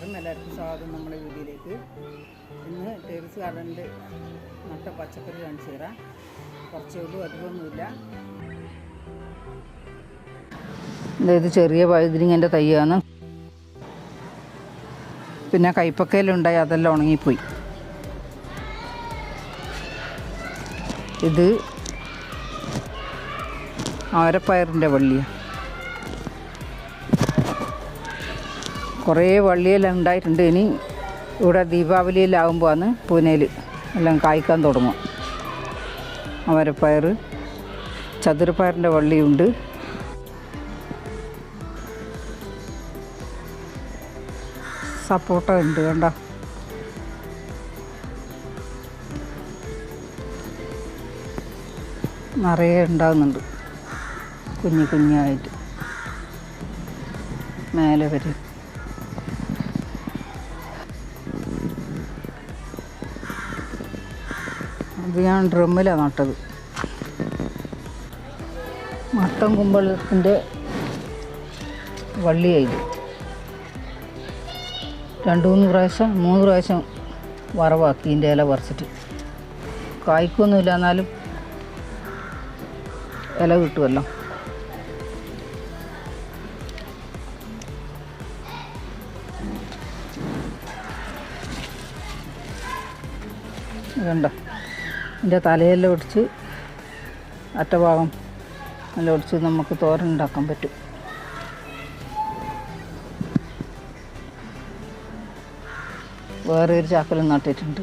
നമസ്കാരം എല്ലാവർക്കും സ്വാഗതം നമ്മുടെ വീഡിയോയിലേക്ക് ഇന്ന് ടെറസ് ഗാർഡനിൽ നട്ട പച്ചക്കറി കാണിച്ചു തരാം കുറച്ചേ ഉള്ളൂ അധികമൊന്നുമില്ല. ഇത് ചെറിയ വഴുതിരിങ്ങന്റെ തയ്യാണ് പിന്നെ കൈപ്പക്കയിലുണ്ടായി അതെല്ലാം ഉണങ്ങിപ്പോയി. ഇത് ആരപ്പയറിന്റെ വള്ളിയാണ് കുറേ വള്ളിയെല്ലാം ഉണ്ടായിട്ടുണ്ട്. ഇനി ഇവിടെ ദീപാവലിയിലാവുമ്പോഴാണ് പൂനെയിൽ എല്ലാം കായ്ക്കാൻ തുടങ്ങും അവരപ്പയർ ചതുരപ്പയറിന്റെ വള്ളിയുണ്ട്. സപ്പോട്ട ഉണ്ട് കണ്ടോ. നിറയെ ഉണ്ടാകുന്നുണ്ട് കുഞ്ഞു കുഞ്ഞായിട്ട്. മേലെ വരെ. അത് ഞാൻ ഡ്രമ്മിലാണ് നട്ടത്. മത്തം കുമ്പളത്തിന്റെ വള്ളിയായി രണ്ട് മൂന്ന് പ്രാവശ്യം മൂന്ന് പ്രാവശ്യം വറവാക്കി ഇതിന്റെ ഇല പറിച്ചിട്ട്. കായ്ക്കൊന്നുമില്ല എന്നാലും ഇല കിട്ടുമല്ലോ വേണ്ട ഇതിന്റെ തലയെല്ലാം ഒടിച്ച് അറ്റഭാഗം എല്ലാം ഒടിച്ച് നമുക്ക് തോരൻ ഉണ്ടാക്കാൻ പറ്റും. വേറെ ഒരു ചാക്കലും നട്ടിട്ടുണ്ട്.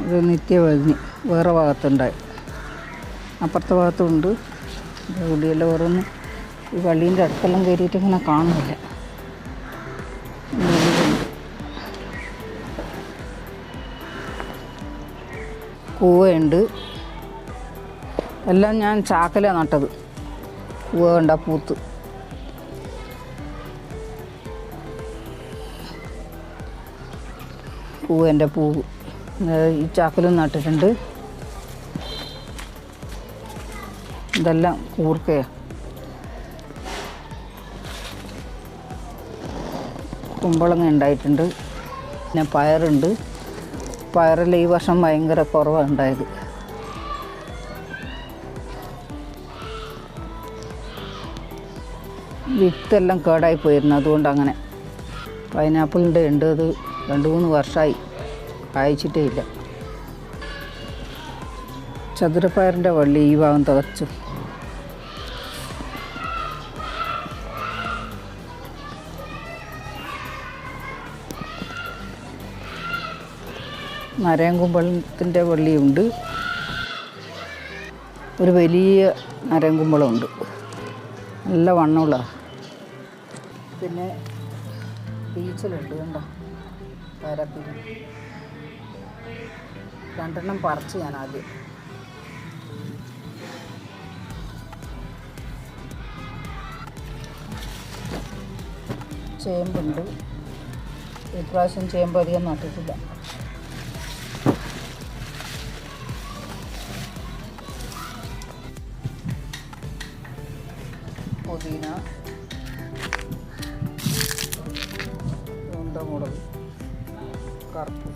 ഇത് നിത്യവഴുതി വേറെ ഭാഗത്തുണ്ടായി. അപ്പുറത്തെ ഭാഗത്തുണ്ട്. ഉള്ളിയെല്ലാം ഓരോന്ന് ഈ വള്ളീന്റെ അടുത്തെല്ലാം കയറിയിട്ട് ഇങ്ങനെ കാണുന്നില്ല. കൂവയുണ്ട് എല്ലാം ഞാൻ ചാക്കലാണ് നട്ടത്. കൂവ കണ്ട പൂത്ത്. പൂവ് ഇത് ഈ ചാക്കലും നട്ടിട്ടുണ്ട്. ഇതെല്ലാം കൂർക്കയാണ് കുമ്പളങ്ങ ഉണ്ടായിട്ടുണ്ട്. പിന്നെ പയറുണ്ട്. പയറിൽ ഈ വർഷം ഭയങ്കര കുറവാണ് ഉണ്ടായത് വിത്തെല്ലാം കേടായി പോയിരുന്നു. അതുകൊണ്ട് അങ്ങനെ പൈനാപ്പിളിന്റെ ഉണ്ട് അത് രണ്ട് മൂന്ന് വർഷമായി കായ്ച്ചിട്ടേ ഇല്ല. ചതുരപ്പയറിന്റെ വള്ളി ഈ ഭാഗം തികച്ചു. നരയൻകുമ്പളത്തിന്റെ വള്ളിയുണ്ട് ഒരു വലിയ നരയൻകുമ്പളമുണ്ട് നല്ല വണ്ണമുള്ള. പിന്നെ ബീച്ചിലുണ്ട് കണ്ടോ? പേരപ്പിന് രണ്ടെണ്ണം പറിച്ച് ഞാൻ ആദ്യം. ചേമ്പുണ്ട്. ഇപ്രാവശ്യം ചേമ്പ് അധികം നട്ടിട്ടില്ല. പുതിന. ഉണ്ടമുളക് കറുപ്പ്.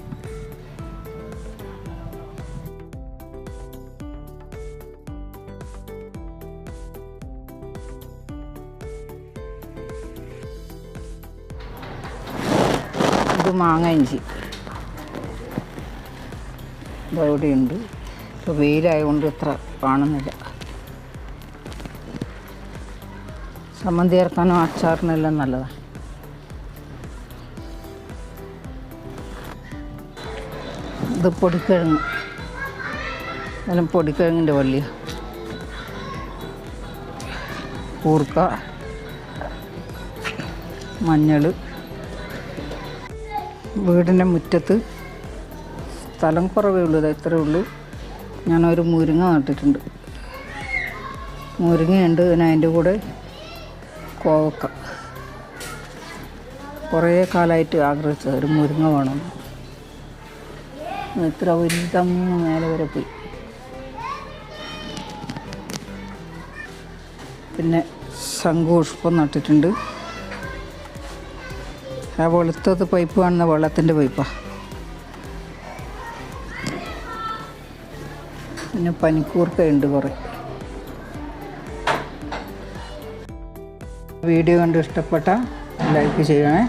ഇത് മാങ്ങ ഇഞ്ചി. ഇതവിടെയുണ്ട് ഇപ്പോൾ വെയിലായതുകൊണ്ട് ഇത്ര കാണുന്നില്ല. ചമ്മന്തി ചേർക്കാനും അച്ചാറിനെല്ലാം നല്ലതാണ് ഇത് പൊടിക്കിഴങ്ങ്. എല്ലാം പൊടിക്കിഴങ്ങിന്റെ വള്ളിയാണ് കൂർക്ക മഞ്ഞൾ വീടിന്റെ മുറ്റത്ത്. സ്ഥലം കുറവേ ഉള്ളൂ ഇത് ഇത്രയേ ഉള്ളൂ. ഞാനൊരു മുരിങ്ങ നട്ടിട്ടുണ്ട്. മുരിങ്ങയുണ്ട് പിന്നെ അതിന്റെ കൂടെ കോവക്ക കുറേ കാലമായിട്ട് ആഗ്രഹിച്ച ഒരു മുരിങ്ങ വേണം. ഇത്ര ഒരുതം മേലെ വരെ പോയി. പിന്നെ ശംഖുപുഷ്പം നട്ടിട്ടുണ്ട്. ആ വെളുത്തത് പൈപ്പ് കാണുന്ന വെള്ളത്തിന്റെ പൈപ്പാണ് പിന്നെ പനിക്കൂർക്കയുണ്ട് കുറേ. വീഡിയോ കണ്ട് ഇഷ്ടപ്പെട്ട ലൈക്ക് ചെയ്യണേ